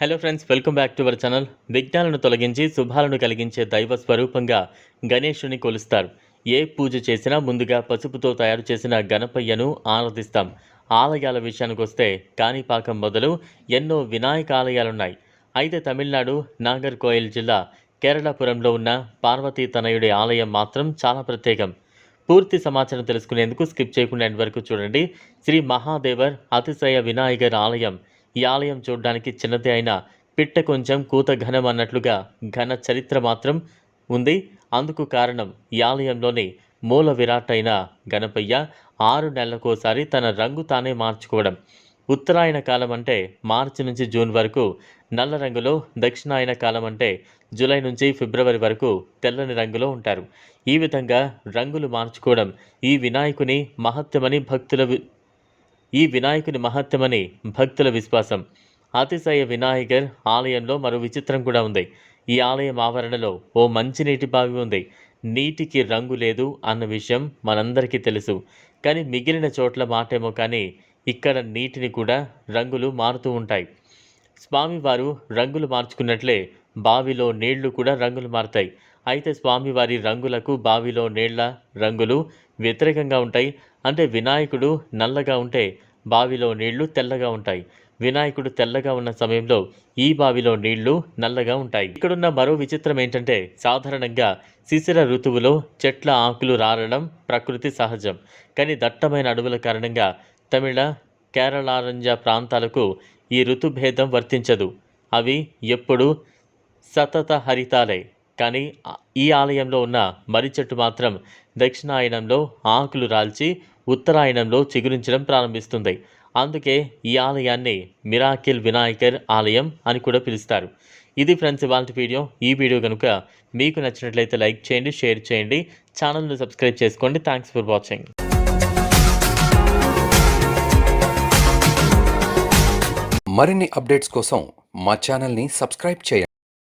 Hello friends welcome back to our channel విఘ్నాలను తొలగించి శుభాలను కలిగించే దైవ స్వరూపంగా గణేశుని కొలుస్తారు. ఏ పూజ చేసినా ముందుగా పసుపుతో తయారు చేసిన గణపయ్యను ఆరాధిస్తాం. ఆలయాల విషయానికి వస్తే కాణిపాకం మొదలు ఎన్నో వినాయక ఆలయాలున్నాయి. అయితే తమిళనాడు నాగర్కోయిల్ జిల్లా కేరళపురంలో ఉన్న పార్వతీ తనయుడి ఆలయం మాత్రం చాలా ప్రత్యేకం. పూర్తి సమాచారం తెలుసుకునేందుకు స్కిప్ చేయకుండా వరకు చూడండి. శ్రీ మహాదేవర్ అతిశయ వినాయకర్ ఆలయం. ఈ ఆలయం చూడడానికి చిన్నదే అయినా పిట్ట కొంచెం కూత ఘనం అన్నట్లుగా ఘన చరిత్ర మాత్రం ఉంది. అందుకు కారణం ఈ ఆలయంలోని మూల విరాట్ అయిన గణపయ్య ఆరు నెలలకోసారి తన రంగు తానే మార్చుకోవడం. ఉత్తరాయణ కాలం అంటే మార్చి నుంచి జూన్ వరకు నల్ల రంగులో దక్షిణాయన కాలం అంటే జూలై నుంచి ఫిబ్రవరి వరకు తెల్లని రంగులో ఉంటారు. ఈ విధంగా రంగులు మార్చుకోవడం ఈ వినాయకుని మహత్యమని భక్తుల ఈ వినాయకుని మహత్యమని భక్తుల విశ్వాసం. అతిశయ వినాయకర్ ఆలయంలో మరో విచిత్రం కూడా ఉంది. ఈ ఆలయం ఆవరణలో ఓ మంచినీటి బావి ఉంది. నీటికి రంగు లేదు అన్న విషయం మనందరికీ తెలుసు. కానీ మిగిలిన చోట్ల మాటేమో కానీ ఇక్కడ నీటిని కూడా రంగులు మారుతూ ఉంటాయి. స్వామివారు రంగులు మార్చుకున్నట్లే బావిలో నీళ్ళు కూడా రంగులు మారుతాయి. అయితే స్వామివారి రంగులకు బావిలో నీళ్ళ రంగులు వ్యతిరేకంగా ఉంటాయి. అంటే వినాయకుడు నల్లగా ఉంటే బావిలో నీళ్ళు తెల్లగా ఉంటాయి. వినాయకుడు తెల్లగా ఉన్న సమయంలో ఈ బావిలో నీళ్ళు నల్లగా ఉంటాయి. ఇక్కడున్న మరో విచిత్రం ఏంటంటే సాధారణంగా శిశిర ఋతువులో చెట్ల ఆకులు రారడం ప్రకృతి సహజం. కానీ దట్టమైన అడవుల కారణంగా తమిళ కేరళారంజ ప్రాంతాలకు ఈ ఋతుభేదం వర్తించదు. అవి ఎప్పుడు సతత హరితాలే కానీ ఈ ఆలయంలో ఉన్న మర్రి చెట్టు మాత్రం దక్షిణాయనంలో ఆకులు రాల్చి ఉత్తరాయణంలో చిగురించడం ప్రారంభిస్తుంది. అందుకే ఈ ఆలయాన్ని మిరాకిల్ వినాయకర్ ఆలయం అని కూడా పిలుస్తారు. ఇది ఫ్రెండ్స్ ఇవాళ వీడియో. ఈ వీడియో కనుక మీకు నచ్చినట్లయితే లైక్ చేయండి షేర్ చేయండి. ఛానల్ను సబ్స్క్రైబ్ చేసుకోండి. Thanks for watching. మరిన్ని అప్డేట్స్ కోసం మా ఛానల్ని సబ్స్క్రైబ్ చేయండి.